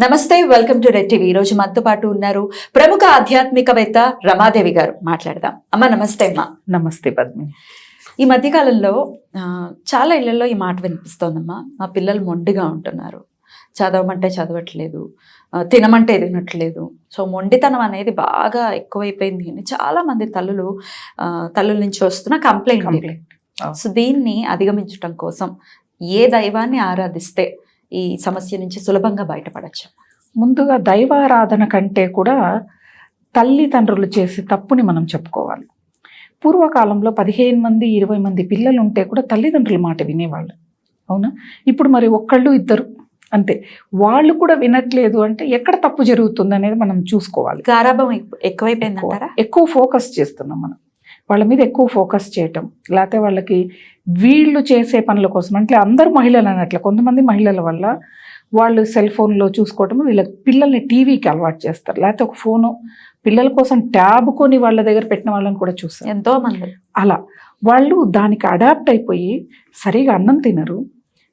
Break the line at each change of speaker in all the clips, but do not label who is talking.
నమస్తే welcome to red TV. ఈ రోజు మనతో పాటు ఉన్నారు ప్రముఖ ఆధ్యాత్మికవేత్త రమాదేవి గారు. మాట్లాడదాం. అమ్మ నమస్తే అమ్మా.
నమస్తే పద్మిని.
ఈ మధ్యకాలంలో చాలా ఇళ్ళలో ఈ మాట వినిపిస్తోందమ్మా. మా పిల్లలు మొండిగా ఉంటున్నారు. చదవమంటే చదవట్లేదు. తినమంటే తినట్లేదు. సో మొండితనం అనేది బాగా ఎక్కువైపోయింది అని చాలా మంది తల్లులు తల్లుల నుంచి వస్తున్న కంప్లైంట్
కంప్లైంట్.
సో దీన్ని అధిగమించడం కోసం ఏ దైవాన్ని ఆరాధిస్తే ఈ సమస్య నుంచి సులభంగా బయటపడచ్చు.
ముందుగా దైవారాధన కంటే కూడా తల్లిదండ్రులు చేసే తప్పుని మనం చెప్పుకోవాలి. పూర్వకాలంలో పదిహేను మంది ఇరవై మంది పిల్లలు ఉంటే కూడా తల్లిదండ్రుల మాట వినేవాళ్ళు. అవునా? ఇప్పుడు మరి ఒక్కళ్ళు ఇద్దరు. అంతే. వాళ్ళు కూడా వినట్లేదు అంటే ఎక్కడ తప్పు జరుగుతుంది అనేది మనం చూసుకోవాలి.
గారాభం ఎక్కు- ఎక్కువైపోయిందంటారా?
ఎక్కువ ఫోకస్ చేస్తున్నాం మనం. వాళ్ళ మీద ఎక్కువ ఫోకస్ చేయటం. లేకపోతే వాళ్ళకి వీళ్ళు చేసే పనుల కోసం అంటే అందరూ మహిళలు అన్నట్లు కొంతమంది మహిళల వల్ల వాళ్ళు సెల్ ఫోన్లో చూసుకోవటం వీళ్ళ పిల్లల్ని టీవీకి అలవాటు చేస్తారు. లేకపోతే ఒక ఫోను పిల్లల కోసం ట్యాబ్ కొని వాళ్ళ దగ్గర పెట్టిన వాళ్ళని కూడా చూస్తారు.
ఎంతో మంది.
అలా. వాళ్ళు దానికి అడాప్ట్ అయిపోయి సరిగా అన్నం తినరు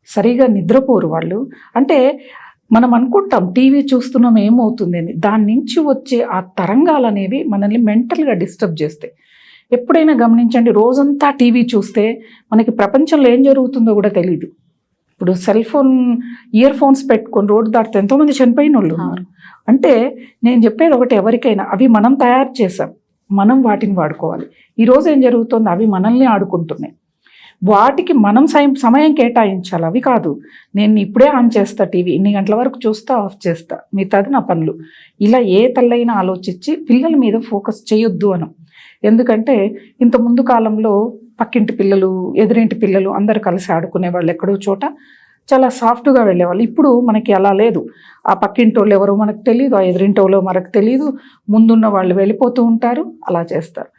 సరిగా నిద్రపోరు వాళ్ళు. అంటే మనం అనుకుంటాం టీవీ చూస్తున్నాం ఏమవుతుంది అని. దాని నుంచి వచ్చే ఆ తరంగాలు అనేవి మనల్ని మెంటల్గా డిస్టర్బ్ చేస్తాయి. ఎప్పుడైనా గమనించండి రోజంతా టీవీ చూస్తే మనకి ప్రపంచంలో ఏం జరుగుతుందో కూడా తెలియదు ఇప్పుడు సెల్ ఫోన్ ఇయర్ ఫోన్స్ పెట్టుకొని రోడ్డు దాటితే ఎంతోమంది చనిపోయిన వాళ్ళు ఉన్నారు అంటే నేను చెప్పేది ఒకటి ఎవరికైనా అవి మనం తయారు చేసాం మనం వాటిని వాడుకోవాలి. ఈరోజు ఏం జరుగుతుంది? అవి మనల్ని ఆడుకుంటున్నాయి. వాటికి మనం సమయం కేటాయించాలి. అవి కాదు నేను ఇప్పుడే ఆన్ చేస్తా టీవీ ఇన్ని గంటల వరకు చూస్తా ఆఫ్ చేస్తా మిగతాది నా పనులు. ఇలా ఏ తల్లైనా ఆలోచించి పిల్లల మీద ఫోకస్ చేయొద్దు అనం. ఎందుకంటే ఇంత ముందు కాలంలో పక్కింటి పిల్లలు ఎదురింటి పిల్లలు అందరు కలిసి ఆడుకునే వాళ్ళు ఎక్కడో చోట చాలా సాఫ్ట్గా వెళ్ళేవాళ్ళు. ఇప్పుడు మనకి అలా లేదు. ఆ పక్కింటి వాళ్ళు ఎవరో మనకు తెలియదు ఆ ఎదురింటి వాళ్ళు మనకు తెలియదు ముందున్న వాళ్ళు వెళ్ళిపోతూ ఉంటారు అలా చేస్తారు.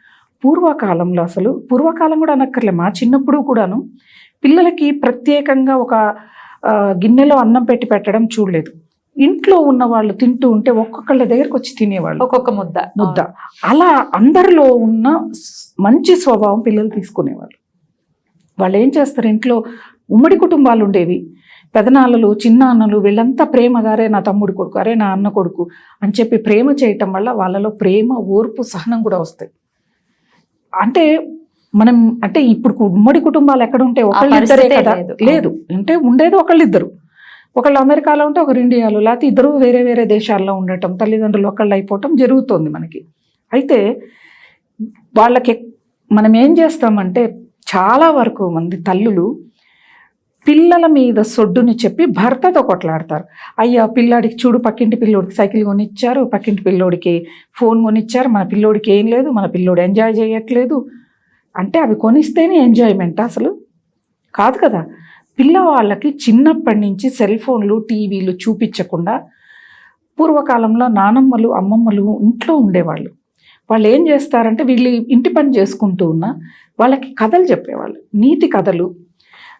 పూర్వకాలంలో అసలు పూర్వకాలం కూడా అనక్కర్లే. మా చిన్నప్పుడు కూడాను పిల్లలకి ప్రత్యేకంగా ఒక గిన్నెలో అన్నం పెట్టి పెట్టడం చూడలేదు. ఇంట్లో ఉన్న వాళ్ళు తింటూ ఉంటే ఒక్కొక్కళ్ళ దగ్గరకు వచ్చి తినేవాళ్ళు.
ఒక్కొక్క ముద్ద.
ముద్ద. అలా అందరిలో ఉన్న మంచి స్వభావం పిల్లలు తీసుకునేవాళ్ళు. వాళ్ళు ఏం చేస్తారు? ఇంట్లో ఉమ్మడి కుటుంబాలు ఉండేవి. పెదనాన్నలు చిన్నాన్నలు వీళ్ళంతా ప్రేమగా అరే నా తమ్ముడు కొడుకు అరే నా అన్న కొడుకు అని చెప్పి ప్రేమ చేయటం వల్ల వాళ్ళలో ప్రేమ ఓర్పు సహనం కూడా వస్తాయి. అంటే మనం అంటే ఇప్పుడు ఉమ్మడి కుటుంబాలు ఎక్కడ ఉంటే ఒకళ్ళిద్దరే కదా?
లేదు.
లేదు. అంటే ఉండేది ఒకళ్ళిద్దరు. ఒకళ్ళు అమెరికాలో ఉంటే ఒకరు ఇండియాలో. లేకపోతే ఇద్దరు వేరే వేరే దేశాల్లో ఉండటం తల్లిదండ్రులు ఒకళ్ళు అయిపోవటం జరుగుతోంది మనకి. అయితే వాళ్ళకి మనం ఏం చేస్తామంటే చాలా వరకు మంది తల్లులు పిల్లల మీద సొడ్డుని చెప్పి భర్తతో కొట్లాడతారు. అయ్యా పిల్లాడికి చూడు పక్కింటి పిల్లోడికి సైకిల్ కొనిచ్చారు పక్కింటి పిల్లోడికి ఫోన్ కొనిచ్చారు మన పిల్లోడికి ఏం లేదు మన పిల్లోడు ఎంజాయ్ చేయట్లేదు. అంటే అవి కొనిస్తేనే ఎంజాయ్మెంట్ అసలు. కాదు కదా. పిల్లవాళ్ళకి చిన్నప్పటి నుంచి సెల్ ఫోన్లు టీవీలు చూపించకుండా పూర్వకాలంలో నానమ్మలు అమ్మమ్మలు ఇంట్లో ఉండేవాళ్ళు. వాళ్ళు ఏం చేస్తారంటే వీళ్ళు ఇంటి పని చేసుకుంటూ ఉన్నా వాళ్ళకి కథలు చెప్పేవాళ్ళు. నీతి కథలు.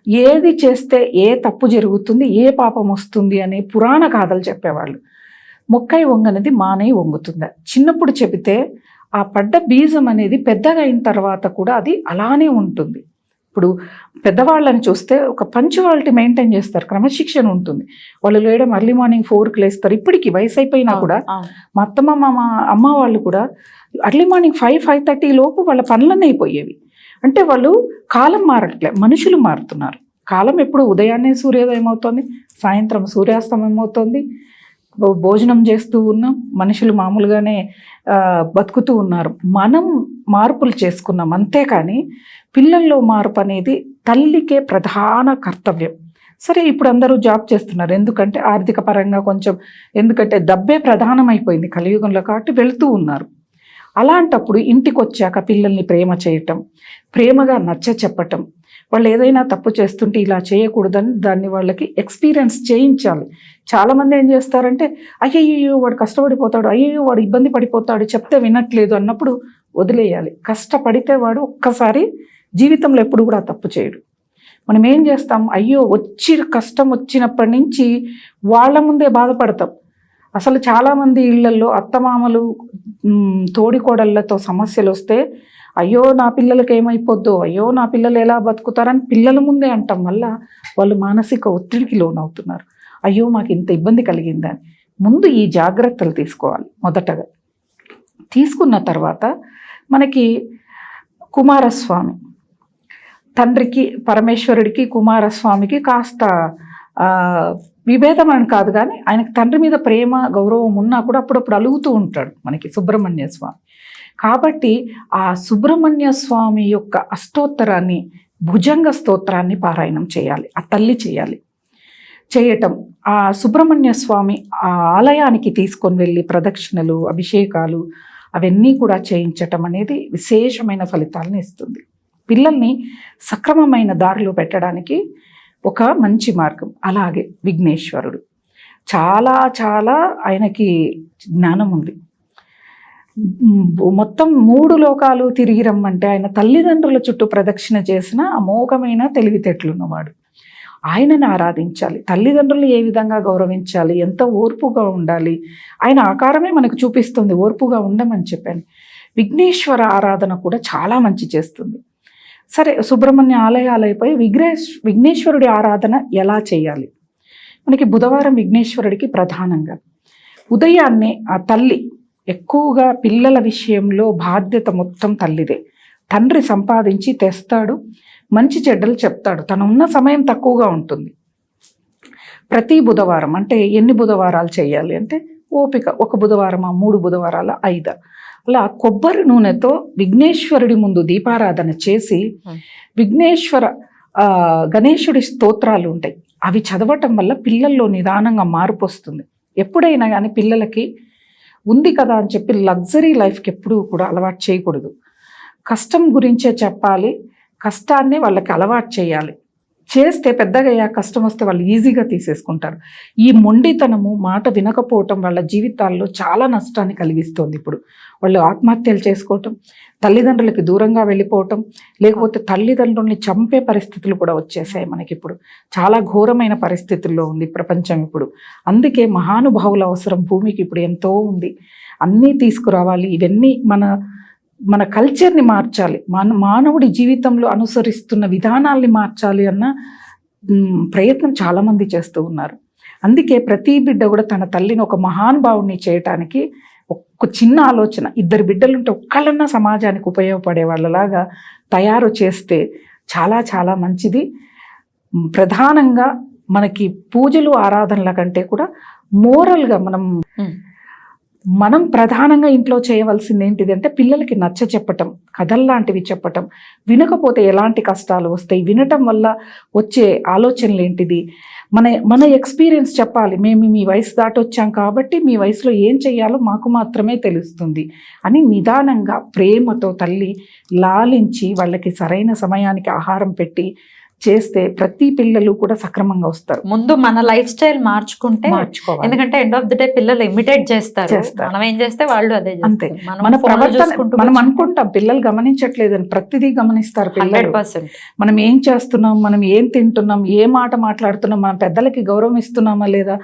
ఏది చేస్తే ఏ తప్పు జరుగుతుంది ఏ పాపం వస్తుంది అనే పురాణ కథలు చెప్పేవాళ్ళు. మొక్కై వంగనేది మానే వంగుతుందా. చిన్నప్పుడు చెబితే ఆ పడ్డ బీజం అనేది పెద్దగా అయిన తర్వాత కూడా అది అలానే ఉంటుంది. ఇప్పుడు పెద్దవాళ్ళని చూస్తే ఒక పంచువాలిటీ మెయింటైన్ చేస్తారు క్రమశిక్షణ ఉంటుంది. వాళ్ళు లేయడం అర్లీ మార్నింగ్ ఫోర్కి లేస్తారు. ఇప్పటికి వయసు అయిపోయినా కూడా. మా అత్తమ్మ మా అమ్మ వాళ్ళు కూడా early morning five five thirty లోపు వాళ్ళ పనులన్నీ అయిపోయేవి. అంటే వాళ్ళు కాలం మారట్లే మనుషులు మారుతున్నారు. కాలం ఎప్పుడు ఉదయాన్నే సూర్యోదయం అవుతుంది సాయంత్రం సూర్యాస్తమయం అవుతుంది భోజనం చేస్తూ ఉన్నాం మనుషులు మామూలుగానే బతుకుతూ ఉన్నారు. మనం మార్పులు చేసుకున్నాం అంతేకాని పిల్లల్లో మార్పు అనేది తల్లికే ప్రధాన కర్తవ్యం. సరే ఇప్పుడు అందరూ జాబ్ చేస్తున్నారు. ఎందుకంటే ఆర్థిక పరంగా కొంచెం ఎందుకంటే దబ్బే ప్రధానమైపోయింది కలియుగంలో కాబట్టి వెళుతూ ఉన్నారు. అలాంటప్పుడు ఇంటికి వచ్చాక పిల్లల్ని ప్రేమ చేయటం ప్రేమగా నచ్చ చెప్పటం వాళ్ళు ఏదైనా తప్పు చేస్తుంటే ఇలా చేయకూడదని దాన్ని వాళ్ళకి ఎక్స్పీరియన్స్ చేయించాలి. చాలామంది ఏం చేస్తారంటే అయ్యయ్యో వాడు కష్టపడిపోతాడు అయ్యయ్యో వాడు ఇబ్బంది పడిపోతాడు చెప్తే వినట్లేదు అన్నప్పుడు వదిలేయాలి. కష్టపడితే వాడు ఒక్కసారి జీవితంలో ఎప్పుడు కూడా తప్పు చేయడు. మనం ఏం చేస్తాం? అయ్యో వచ్చి కష్టం వచ్చినప్పటి నుంచి వాళ్ళ ముందే బాధపడతాం. అసలు చాలామంది ఇళ్ళల్లో అత్తమామలు తోడికోడళ్ళతో సమస్యలు వస్తే అయ్యో నా పిల్లలకి ఏమైపోద్దో? అయ్యో నా పిల్లలు ఎలా బతుకుతారని పిల్లల ముందే అంటాం. వల్ల వాళ్ళు మానసిక ఒత్తిడికి లోనవుతున్నారు. అయ్యో మాకు ఇంత ఇబ్బంది కలిగిందని ముందు ఈ జాగ్రత్తలు తీసుకోవాలి మొదటగా. తీసుకున్న తర్వాత మనకి కుమారస్వామి తండ్రికి పరమేశ్వరుడికి కుమారస్వామికి కాస్త విభేదం అని కాదు కానీ ఆయనకు తండ్రి మీద ప్రేమ గౌరవం ఉన్నా కూడా అప్పుడప్పుడు అలుగుతూ ఉంటాడు మనకి సుబ్రహ్మణ్య స్వామి. కాబట్టి ఆ సుబ్రహ్మణ్య స్వామి యొక్క అష్టోత్తరాన్ని భుజంగ స్తోత్రాన్ని పారాయణం చేయాలి ఆ తల్లి చేయాలి. చేయటం. ఆ సుబ్రహ్మణ్య స్వామి ఆ ఆలయానికి తీసుకొని వెళ్ళి ప్రదక్షిణలు అభిషేకాలు అవన్నీ కూడా చేయించటం అనేది విశేషమైన ఫలితాలను ఇస్తుంది. పిల్లల్ని సక్రమమైన దారిలో పెట్టడానికి ఒక మంచి మార్గం. అలాగే విఘ్నేశ్వరుడు. చాలా చాలా ఆయనకి జ్ఞానం ఉంది. మొత్తం మూడు లోకాలు తిరిగి రమ్మంటే ఆయన తల్లిదండ్రుల చుట్టూ ప్రదక్షిణ చేసిన అమోఘమైన తెలివితేటలున్నవాడు ఆయనను ఆరాధించాలి. తల్లిదండ్రులు ఏ విధంగా గౌరవించాలి? ఎంత ఓర్పుగా ఉండాలి? ఆయన ఆకారమే మనకు చూపిస్తుంది. ఓర్పుగా ఉండమని చెప్పాను. విఘ్నేశ్వర ఆరాధన కూడా చాలా మంచి చేస్తుంది. సరే సుబ్రహ్మణ్య ఆలయాలు అయిపోయి విఘ్నేశ్ విఘ్నేశ్వరుడి ఆరాధన ఎలా చేయాలి? మనకి బుధవారం విఘ్నేశ్వరుడికి ప్రధానంగా. ఉదయాన్నే ఆ తల్లి ఎక్కువగా పిల్లల విషయంలో బాధ్యత మొత్తం తల్లిదే. తండ్రి సంపాదించి తెస్తాడు మంచి చెడ్డలు చెప్తాడు. తను ఉన్న సమయం తక్కువగా ఉంటుంది. ప్రతి బుధవారం అంటే ఎన్ని బుధవారాలు చేయాలి అంటే ఓపిక ఒక బుధవారమా మూడు బుధవారాల ఐదు. అలా కొబ్బరి నూనెతో విఘ్నేశ్వరుడి ముందు దీపారాధన చేసి
Hmm.
విఘ్నేశ్వర గణేశుడి స్తోత్రాలు ఉంటాయి. అవి చదవటం వల్ల పిల్లల్లో నిదానంగా మార్పు వస్తుంది. ఎప్పుడైనా కానీ పిల్లలకి ఉంది కదా అని చెప్పి లగ్జరీ లైఫ్కి ఎప్పుడూ కూడా అలవాటు చేయకూడదు. కష్టం గురించే చెప్పాలి. కష్టాన్ని వాళ్ళకి అలవాటు చేయాలి. చేస్తే పెద్దగా కష్టం వస్తే వాళ్ళు ఈజీగా తీసేసుకుంటారు. ఈ మొండితనము మాట వినకపోవటం వాళ్ళ జీవితాల్లో చాలా నష్టాన్ని కలిగిస్తుంది ఇప్పుడు. వాళ్ళు ఆత్మహత్యలు చేసుకోవటం తల్లిదండ్రులకి దూరంగా వెళ్ళిపోవటం లేకపోతే తల్లిదండ్రుల్ని చంపే పరిస్థితులు కూడా వచ్చేసాయి మనకి ఇప్పుడు. చాలా ఘోరమైన పరిస్థితుల్లో ఉంది ప్రపంచం ఇప్పుడు. అందుకే మహానుభావుల అవసరం భూమికి ఇప్పుడు ఎంతో ఉంది. అన్నీ తీసుకురావాలి. ఇవన్నీ మన మన కల్చర్ని మార్చాలి. మన మానవుడి జీవితంలో అనుసరిస్తున్న విధానాల్ని మార్చాలి అన్న ప్రయత్నం చాలామంది చేస్తూ ఉన్నారు. అందుకే ప్రతి బిడ్డ కూడా తన తల్లిని ఒక మహానుభావుడిని చేయటానికి ఒక్క చిన్న ఆలోచన ఇద్దరు బిడ్డలుంటే ఒక్కళ్ళన్నా సమాజానికి ఉపయోగపడే వాళ్ళలాగా తయారు చేస్తే చాలా చాలా మంచిది. ప్రధానంగా మనకి పూజలు ఆరాధనల కంటే కూడా మోరల్గా మనం మనం ప్రధానంగా ఇంట్లో చేయవలసింది ఏంటిది అంటే పిల్లలకి నచ్చ చెప్పటం కథల్లాంటివి చెప్పటం వినకపోతే ఎలాంటి కష్టాలు వస్తాయి? వినటం వల్ల వచ్చే ఆలోచనలు ఏంటిది? మన మన ఎక్స్పీరియన్స్ చెప్పాలి. మేము మీ వయసు దాటొచ్చాం కాబట్టి మీ వయసులో ఏం చేయాలో మాకు మాత్రమే తెలుస్తుంది అని నిదానంగా ప్రేమతో తల్లి లాలించి వాళ్ళకి సరైన సమయానికి ఆహారం పెట్టి చేస్తే ప్రతి పిల్లలు కూడా సక్రమంగా వస్తారు.
ముందు మన లైఫ్ స్టైల్ మార్చుకుంటే
మార్చుకోవాలి.
ఎందుకంటే ఎండ్ ఆఫ్ ది డే పిల్లలు ఇమిటేట్ చేస్తారు. మనం ఏం చేస్తే వాళ్ళు అదే
అంతే. మన ప్రవర్తన మనం అనుకుంటాం పిల్లలు గమనించట్లేదని ప్రతిదీ గమనిస్తారు పిల్లలు. మనం ఏం చేస్తున్నాం మనం ఏం తింటున్నాం ఏ మాట మాట్లాడుతున్నాం మన పెద్దలకి గౌరవం ఇస్తున్నామా లేదా?